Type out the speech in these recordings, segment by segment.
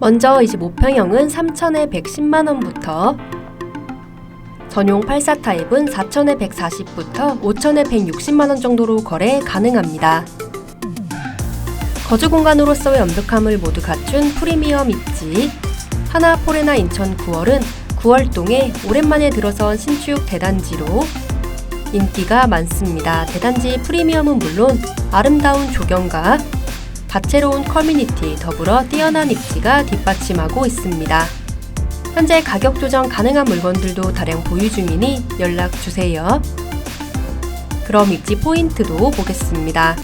먼저 25평형은 3천에 110만원부터 전용 84 타입은 4천에 140부터 5천에 160만원 정도로 거래 가능합니다. 거주 공간으로서의 완벽함을 모두 갖춘 프리미엄 입지 하나 포레나 인천 9월은 9월동에 오랜만에 들어선 신축 대단지로 인기가 많습니다. 대단지 프리미엄은 물론 아름다운 조경과 다채로운 커뮤니티 더불어 뛰어난 입지가 뒷받침하고 있습니다. 현재 가격 조정 가능한 물건들도 다량 보유 중이니 연락 주세요. 그럼 입지 포인트도 보겠습니다.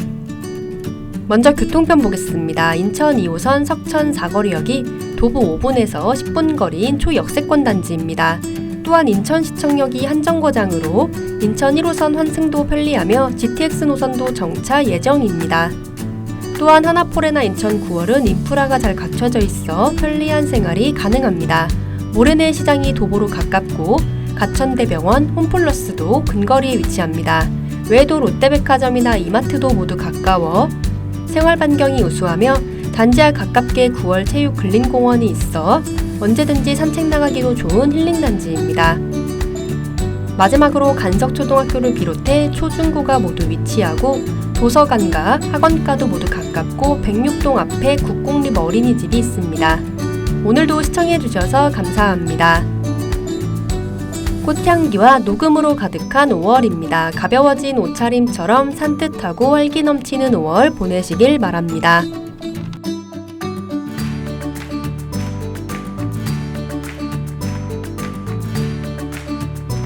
먼저 교통편 보겠습니다. 인천 2호선 석천 사거리역이 도보 5분에서 10분 거리인 초역세권 단지입니다. 또한 인천시청역이 한정거장으로 인천 1호선 환승도 편리하며 GTX 노선도 정차 예정입니다. 또한 하나포레나 인천 9월은 인프라가 잘 갖춰져 있어 편리한 생활이 가능합니다. 모래내 시장이 도보로 가깝고 가천대병원, 홈플러스도 근거리에 위치합니다. 외에도 롯데백화점이나 이마트도 모두 가까워 생활 반경이 우수하며 단지와 가깝게 9월 체육 근린공원이 있어 언제든지 산책 나가기도 좋은 힐링 단지입니다. 마지막으로 간석초등학교를 비롯해 초중고가 모두 위치하고 도서관과 학원가도 모두 가깝고 백육동 앞에 국공립 어린이집이 있습니다. 오늘도 시청해주셔서 감사합니다. 꽃향기와 녹음으로 가득한 5월입니다. 가벼워진 옷차림처럼 산뜻하고 활기 넘치는 5월 보내시길 바랍니다.